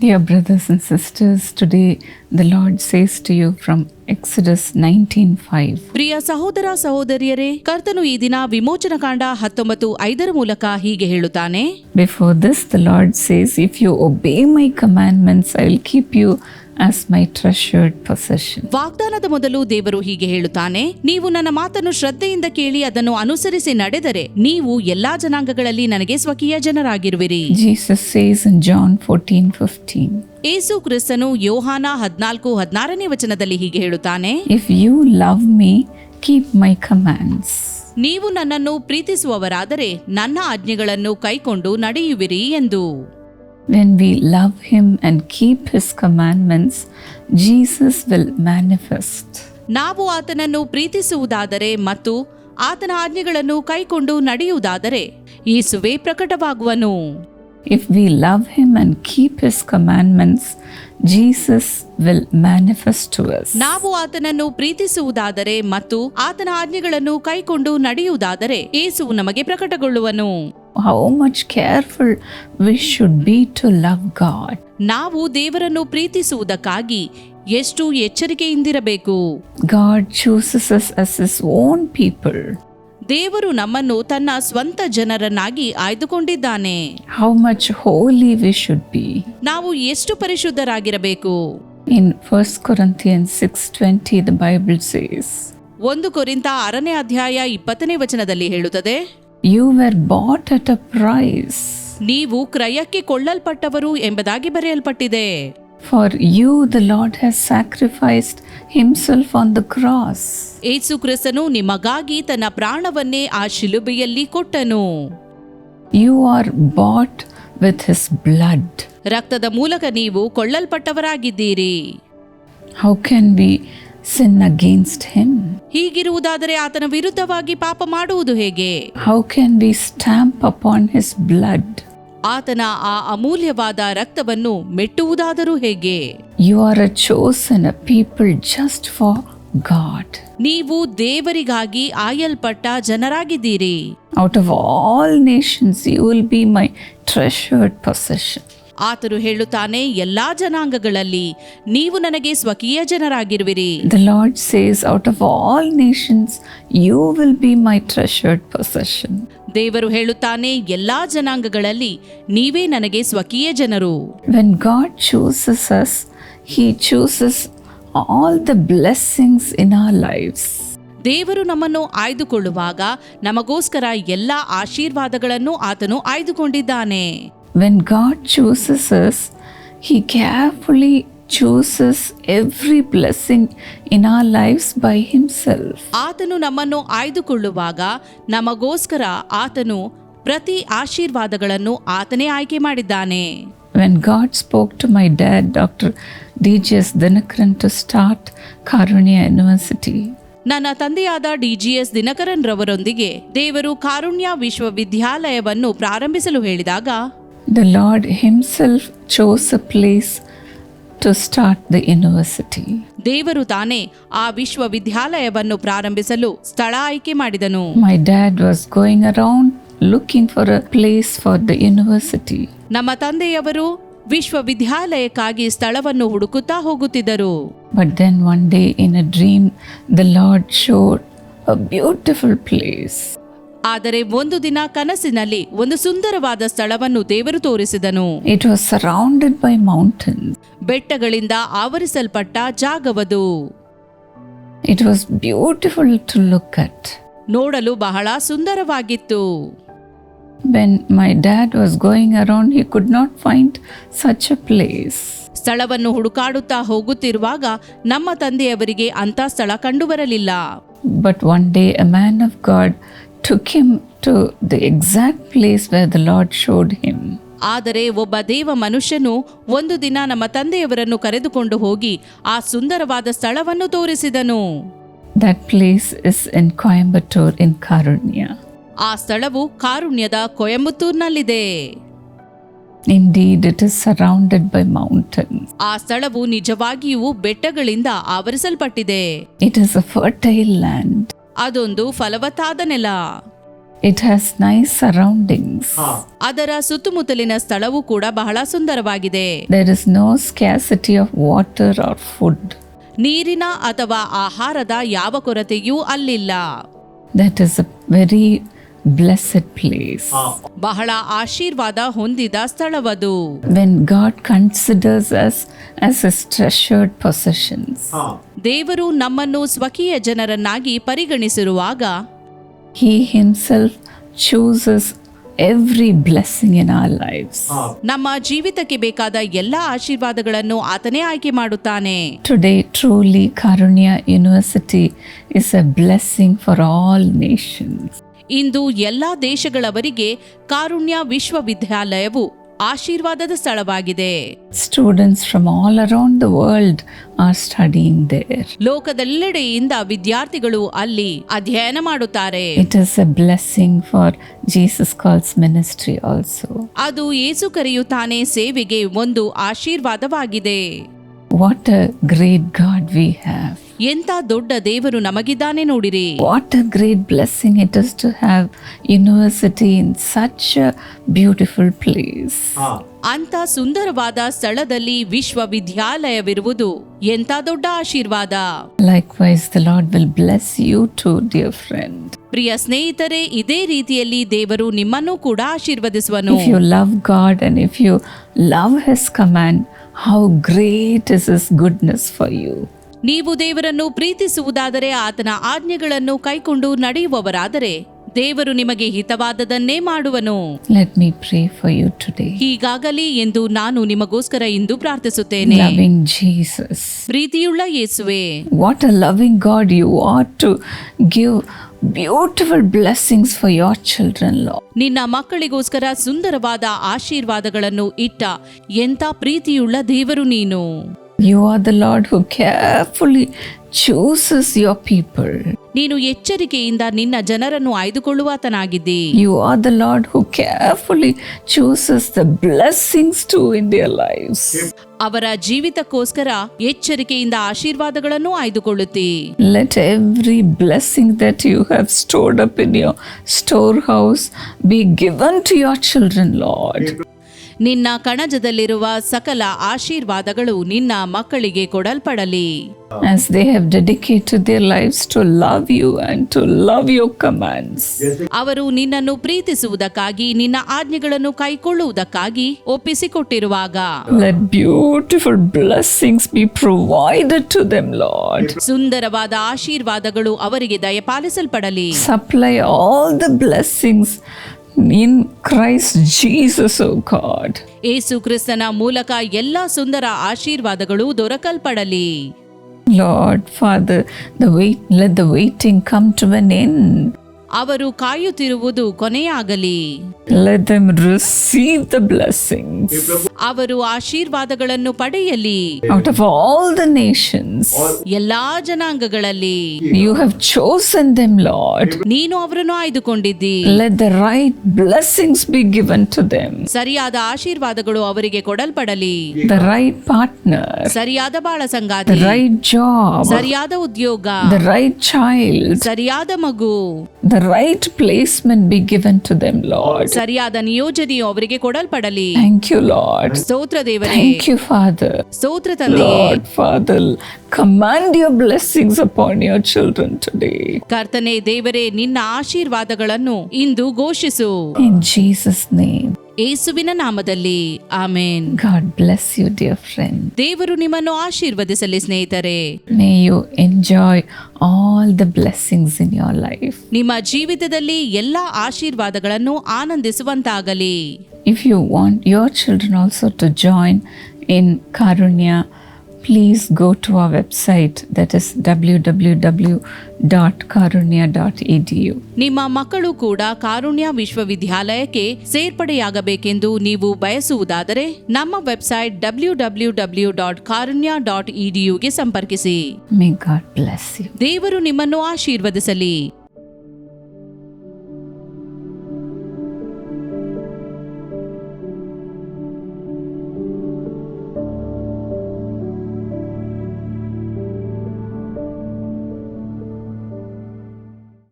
Dear brothers and sisters, today the Lord says to you from Exodus 19:5. ಪ್ರಿಯ ಸಹೋದರ ಸಹೋದರಿಯರೇ ಕರ್ತನು ಈ ದಿನ ವಿಮೋಚನಕಾಂಡ ಹತ್ತೊಂಬತ್ತು ಐದರ ಮೂಲಕ ಹೀಗೆ ಹೇಳುತ್ತಾನೆ Before this, the Lord says, If you obey my commandments, I will keep you as my treasured possession ವಾಗ್ದಾನದ ಮೊದಲು ದೇವರು ಹೀಗೆ ಹೇಳುತ್ತಾನೆ ನೀವು ನನ್ನ ಮಾತನ್ನು ಶ್ರದ್ಧೆಯಿಂದ ಕೇಳಿ ಅದನ್ನು ಅನುಸರಿಸಿ ನಡೆದರೆ ನೀವು ಎಲ್ಲಾ ಜನಾಂಗಗಳಲ್ಲಿ ನನಗೆ ಸ್ವಕೀಯ ಜನರಾಗಿರುವಿರಿ. Jesus says in John 14:15, ಏಸು ಕ್ರಿಸ್ತನು ಯೋಹಾನ ಹದ್ನಾಲ್ಕು ಹದಿನಾರನೇ ವಚನದಲ್ಲಿ ಹೀಗೆ ಹೇಳುತ್ತಾನೆ if you love me keep my commands ನೀವು ನನ್ನನ್ನು ಪ್ರೀತಿಸುವವರಾದರೆ ನನ್ನ ಆಜ್ಞೆಗಳನ್ನು ಕೈಕೊಂಡು ನಡೆಯುವಿರಿ ಎಂದು. When we love him and keep his commandments, Jesus will manifest. ನಾವು ಆತನನ್ನು ಪ್ರೀತಿಸುವುದಾದರೆ ಮತ್ತು ಆತನ ಆಜ್ಞೆಗಳನ್ನು ಕೈಕೊಂಡು ನಡೆಯುವುದಾದರೆ ಯೇಸುವೆ ಪ್ರಕಟವಾಗುವನು If we love him and keep his commandments, Jesus will manifest to us. ನಾವು ಆತನನ್ನು ಪ್ರೀತಿಸುವುದಾದರೆ ಮತ್ತು ಆತನ ಆಜ್ಞೆಗಳನ್ನು ಕೈಕೊಂಡು ನಡೆಯುವುದಾದರೆ ಯೇಸು ನಮಗೆ ಪ್ರಕಟಗೊಳ್ಳುವನು how much careful we should be to love God ನಾವು ದೇವರನ್ನು ಪ್ರೀತಿಸುವುದಕ್ಕಾಗಿ ಎಷ್ಟು ಎಚ್ಚರಿಕೆಯಿಂದಿರಬೇಕು? God chooses us us is own people ದೇವರು ನಮ್ಮನ್ನು ತನ್ನ ಸ್ವಂತ ಜನರನ್ನಾಗಿ ಆಯ್ದುಕೊಂಡಿದ್ದಾನೆ. How much holy we should be ನಾವು ಎಷ್ಟು ಪರಿಶುದ್ಧರಾಗಿರಬೇಕು? In first Corinthian six twenty the Bible says ಒಂದು ಕೊರಿಂತ ಆರನೇ ಅಧ್ಯಾಯ ಇಪ್ಪತ್ತನೇ ವಚನದಲ್ಲಿ ಹೇಳುತ್ತದೆ "You were bought at a price ನೀವು ಕ್ರಯಕ್ಕೆ ಕೊಳ್ಳಲ್ಪಟ್ಟವರು ಎಂಬುದಾಗಿ ಬರೆಯಲ್ಪಟ್ಟಿದೆ. For you the Lord has sacrificed himself on the cross ಏಸು ಕ್ರಿಸ್ತನು ನಿಮಗಾಗಿ ತನ್ನ ಪ್ರಾಣವನ್ನೇ ಆ ಶಿಲುಬೆಯಲ್ಲಿ ಕೊಟ್ಟನು. You are bought with his blood ರಕ್ತದ ಮೂಲಕ ನೀವು ಕೊಳ್ಳಲ್ಪಟ್ಟವರಾಗಿದ್ದೀರಿ. How can we sin against him? ಹೀಗಿರುವುದಾದರೆ ಆತನ ವಿರುದ್ಧವಾಗಿ ಪಾಪ ಮಾಡುವುದು ಹೇಗೆ How can we stamp upon his blood? ಆತನ ಆ ಅಮೂಲ್ಯವಾದ ರಕ್ತವನ್ನು ಮೆಟ್ಟುವುದಾದರೂ ಹೇಗೆ You are a chosen a people just for God. ನೀವು ದೇವರಿಗಾಗಿ ಆಯಲ್ಪಟ್ಟ ಜನರಾಗಿದ್ದೀರಿ Out of all nations, you will be my treasured possession. ಆತನು ಹೇಳುತ್ತಾನೆ ಎಲ್ಲಾ ಜನಾಂಗಗಳಲ್ಲಿ ನೀವು ನನಗೆ ಸ್ವಕೀಯ ಜನರಾಗಿರುವಿರಿ. The Lord says out of all nations you will be my treasured possession ದೇವರು ಹೇಳುತ್ತಾನೆ ಎಲ್ಲಾ ಜನಾಂಗಗಳಲ್ಲಿ ನೀವೇ ನನಗೆ ಸ್ವಕೀಯ ಜನರು. When God chooses us he chooses all the blessings in our lifes ದೇವರು ನಮ್ಮನ್ನು ಆಯ್ದುಕೊಳ್ಳುವಾಗ ನಮಗೋಸ್ಕರ ಎಲ್ಲಾ ಆಶೀರ್ವಾದಗಳನ್ನು ಆತನು ಆಯ್ದುಕೊಂಡಿದ್ದಾನೆ. When God chooses us, He carefully chooses every blessing in our lives by Himself. ಆತನು ನಮ್ಮನ್ನು ಆಯ್ದುಕೊಳ್ಳುವಾಗ ನಮಗೋಸ್ಕರ ಆತನು ಪ್ರತಿ ಆಶೀರ್ವಾದಗಳನ್ನು ಆತನೇ ಆಯ್ಕೆ ಮಾಡಿದ್ದಾನೆ When God spoke to my dad, Dr. DGS Dinakaran, to start Karunya University, ನನ್ನ ತಂದೆಯಾದ ಡಿಜಿಎಸ್ ದಿನಕರನ್ ರವರೊಂದಿಗೆ ದೇವರು ಕಾರುಣ್ಯ ವಿಶ್ವವಿದ್ಯಾಲಯವನ್ನು ಪ್ರಾರಂಭಿಸಲು ಹೇಳಿದಾಗ the Lord Himself chose a place to start the university. ದೇವರು ತಾನೇ ಆ ವಿಶ್ವವಿದ್ಯಾಲಯವನ್ನು ಪ್ರಾರಂಭಿಸಲು ಸ್ಥಳ ಆಯ್ಕೆ ಮಾಡಿದನು My dad was going around looking for a place for the university. ನಮ್ಮ ತಂದೆಯವರು ವಿಶ್ವವಿದ್ಯಾಲಯಕ್ಕಾಗಿ ಸ್ಥಳವನ್ನು ಹುಡುಕುತ್ತಾ ಹೋಗುತ್ತಿದ್ದರು But then one day in a dream, the Lord showed a beautiful place. ಆದರೆ ಒಂದು ದಿನ ಕನಸಿನಲ್ಲಿ ಒಂದು ಸುಂದರವಾದ ಸ್ಥಳವನ್ನು ದೇವರು ತೋರಿಸಿದನು. It was surrounded by mountain ಬೆಟ್ಟಗಳಿಂದ ಆವರಿಸಲ್ಪಟ್ಟ ಜಾಗವದು. It was beautiful to look at ನೋಡಲು ಬಹಳ ಸುಂದರವಾಗಿತ್ತು. When my dad was going around he could not find such a place ಸ್ಥಳವನ್ನು ಹುಡುಕಾಡುತ್ತಾ ಹೋಗುತ್ತಿರುವಾಗ ನಮ್ಮ ತಂದೆಯವರಿಗೆ ಅಂತ ಸ್ಥಳ ಕಂಡುಬರಲಿಲ್ಲ. But one day a man of God took him to the exact place where the Lord showed him ಆದರೆ ಒಬ್ಬ ದೇವ ಮನುಷ್ಯನು ಒಂದು ದಿನ ನಮ್ಮ ತಂದೆಯವರನ್ನು ಕರೆದುಕೊಂಡು ಹೋಗಿ ಆ ಸುಂದರವಾದ ಸ್ಥಳವನ್ನು ತೋರಿಸಿದನು that place is in Coimbatore in Karunya ಆ ಸ್ಥಳವು ಕಾರುಣ್ಯದ ಕೊಯಂಬತ್ತೂರ್ನಲ್ಲಿದೆ Indeed, it is surrounded by mountains. ಆ ಸ್ಥಳವು ನಿಜವಾಗಿಯೂ ಬೆಟ್ಟಗಳಿಂದ ಆವರಿಸಲ್ಪಟ್ಟಿದೆ. It is a fertile land. ಅದೊಂದು ಫಲವತ್ತಾದ ನೆಲ. ಇಟ್ ಹ್ಯಾಸ್ ನೈಸ್ ಸರೌಂಡಿಂಗ್ ಅದರ ಸುತ್ತಮುತ್ತಲಿನ ಸ್ಥಳವೂ ಕೂಡ ಬಹಳ ಸುಂದರವಾಗಿದೆ. There is no scarcity of water or food ನೀರಿನ ಅಥವಾ ಆಹಾರದ ಯಾವ ಕೊರತೆಯೂ ಅಲ್ಲಿಲ್ಲ. That is a very blessed place ಬಹಳ ಆಶೀರ್ವಾದ ಹೊಂದಿದ ಸ್ಥಳವದು. When God considers us us treasured possessions ದೇವರು ನಮ್ಮನ್ನು ಸ್ವಕೀಯ ಜನರನ್ನಾಗಿ ಪರಿಗಣಿಸಿರುವಾಗ he himself chooses every blessing in our life ನಮ್ಮ ಜೀವಿತಕ್ಕೆ ಬೇಕಾದ ಎಲ್ಲ ಆಶೀರ್ವಾದಗಳನ್ನು ಆತನೇ ಆಯ್ಕೆ ಮಾಡುತ್ತಾನೆ. Today truly Karunya university is a blessing for all nations ಇಂದು ಎಲ್ಲ ದೇಶಗಳವರಿಗೆ ಕಾರುಣ್ಯ ವಿಶ್ವವಿದ್ಯಾಲಯವು ಆಶೀರ್ವಾದದ ಸ್ಥಳವಾಗಿದೆ. Students from all around the world are studying there ಲೋಕದೆಲ್ಲೆಡೆಯಿಂದ ವಿದ್ಯಾರ್ಥಿಗಳು ಅಲ್ಲಿ ಅಧ್ಯಯನ ಮಾಡುತ್ತಾರೆ. It is a blessing for Jesus calls ministry also ಅದು ಯೇಸು ಕರೆಯುತ್ತಾನೆ ಸೇವೆಗೆ ಒಂದು ಆಶೀರ್ವಾದವಾಗಿದೆ. What a great God we have ಎಂತ ದೊಡ್ಡ ದೇವರು ನಮಗಿದ್ದಾನೆ ನೋಡಿರಿ. What a great blessing it is to have university in such beautiful place ಅಂತ ಸುಂದರವಾದ ಸ್ಥಳದಲ್ಲಿ ವಿಶ್ವವಿದ್ಯಾಲಯವಿರುವುದು ಎಂತ ದೊಡ್ಡ ಆಶೀರ್ವಾದ. Likewise the Lord will bless you to dear friend ಪ್ರಿಯ ಸ್ನೇಹಿತರೆ ಇದೇ ರೀತಿಯಲ್ಲಿ ದೇವರು ನಿಮ್ಮನ್ನು ಕೂಡ ಆಶೀರ್ವದಿಸುವನು. If you love God and if you love his command how great is is goodness for you ನೀವು ದೇವರನ್ನು ಪ್ರೀತಿಸುವುದಾದರೆ ಆತನ ಆಜ್ಞೆಗಳನ್ನು ಕೈಕೊಂಡು ನಡೆಯುವವರಾದರೆ ದೇವರು ನಿಮಗೆ ಹಿತವಾದದನ್ನೇ ಮಾಡುವನು. Let me pray for you today ಹೀಗಾಗಲಿ ಎಂದು ನಾನು ನಿಮಗೋಸ್ಕರ ಇಂದು ಪ್ರಾರ್ಥಿಸುತ್ತೇನೆ. Loving Jesus. ಪ್ರೀತಿಯುಳ್ಳ ಯೇಸುವೆ. What a loving God you are to give beautiful blessings for your children ಲಾ ನಿನ್ನ ಮಕ್ಕಳಿಗೋಸ್ಕರ ಸುಂದರವಾದ ಆಶೀರ್ವಾದಗಳನ್ನು ಇಟ್ಟ ಎಂತ ಪ್ರೀತಿಯುಳ್ಳ ದೇವರು ನೀನು. You are the Lord who carefully chooses your people. ನೀನು ಎಚ್ಚರಿಕೆಯಿಂದ ನಿನ್ನ ಜನರನ್ನು ಆಯ್ದುಕೊಳ್ಳುವಾತನಾಗಿದ್ದಿ You are the Lord who carefully chooses the blessings too in their lives. ಅವರ ಜೀವಿತಕ್ಕೋಸ್ಕರ ಎಚ್ಚರಿಕೆಯಿಂದ ಆಶೀರ್ವಾದಗಳನ್ನು ಆಯ್ದುಕೊಳ್ಳುತ್ತಿ Let every blessing that you have stored up in your storehouse be given to your children, Lord. ನಿನ್ನ ಕಣಜದಲ್ಲಿರುವ ಸಕಲ ಆಶೀರ್ವಾದಗಳು ನಿನ್ನ ಮಕ್ಕಳಿಗೆ ಕೊಡಲ್ಪಡಲಿ As they have dedicated their lives to love you and to love your commands. ಅವರು ನಿನ್ನನ್ನು ಪ್ರೀತಿಸುವುದಕ್ಕಾಗಿ ನಿನ್ನ ಆಜ್ಞೆಗಳನ್ನು ಕೈಕೊಳ್ಳುವುದಕ್ಕಾಗಿ ಒಪ್ಪಿಸಿಕೊಟ್ಟಿರುವಾಗ Let beautiful blessings be provided to them, Lord. ಸುಂದರವಾದ ಆಶೀರ್ವಾದಗಳು ಅವರಿಗೆ ದಯಪಾಲಿಸಲ್ಪಡಲಿ Supply all the blessings in Christ Jesus, O God. ಏಸು ಕ್ರಿಸ್ತನ ಮೂಲಕ ಎಲ್ಲ ಸುಂದರ ಆಶೀರ್ವಾದಗಳು ದೊರಕಲ್ಪಡಲಿ Lord, Father, the wait, let the waiting come to an end. ಅವರು ಕಾಯುತ್ತಿರುವುದು ಕೊನೆಯಾಗಲಿ Let them receive the blessings ಅವರು ಆಶೀರ್ವಾದಗಳನ್ನು ಪಡೆಯಲಿ out of all the nations. ಎಲ್ಲಾ ಜನಾಂಗಗಳಲ್ಲಿ You have chosen them, Lord. ನೀನು ಅವರನ್ನು ಆಯ್ದುಕೊಂಡಿದ್ದಿ Let the right blessings be given to them, ಸರಿಯಾದ ಆಶೀರ್ವಾದಗಳು ಅವರಿಗೆ ಕೊಡಲ್ಪಡಲಿ the right partner, ಸರಿಯಾದ ಬಾಳ the ಸಂಗಾತಿ right job, ಸರಿಯಾದ ಉದ್ಯೋಗ the right child, ಸರಿಯಾದ ಮಗು the right placement be given to them, Lord. ಸರಿಯಾದ ನಿಯೋಜನೆಯು ಅವರಿಗೆ ಕೊಡಲ್ಪಡಲಿ Thank you, Lord. ಸ್ತೋತ್ರ ದೇವರೇ Thank you, Father. ಸ್ತೋತ್ರ ತಂದೆಯೇ Lord, Father, command your blessings upon your children today. ಕರ್ತನೆ ದೇವರೇ ನಿನ್ನ ಆಶೀರ್ವಾದಗಳನ್ನು ಇಂದು ಘೋಷಿಸು In Jesus' name, ಏಸುವಿನ ನಾಮದಲ್ಲಿ ಆಮೇನ್ God bless you, dear friend. ದೇವರು ನಿಮ್ಮನ್ನು ಆಶೀರ್ವದಿಸಲಿ ಸ್ನೇಹಿತರೆ May you enjoy all the blessings in your life. ನಿಮ್ಮ ಜೀವಿತದಲ್ಲಿ ಎಲ್ಲ ಆಶೀರ್ವಾದಗಳನ್ನು ಆನಂದಿಸುವಂತಾಗಲಿ If you want your children also to join in Karunya, please go to our website that is www.karunya.edu. ನಿಮ್ಮ ಮಕ್ಕಳು ಕೂಡ ಕಾರುಣ್ಯ ವಿಶ್ವವಿದ್ಯಾಲಯಕ್ಕೆ ಸೇರ್ಪಡೆಯಾಗಬೇಕೆಂದು ನೀವು ಬಯಸುವುದಾದರೆ ನಮ್ಮ website W W W dot Karunya dot ಇಡಿಯುಗೆ ಸಂಪರ್ಕಿಸಿ May God bless you. ದೇವರು ನಿಮ್ಮನ್ನು ಆಶೀರ್ವದಿಸಲಿ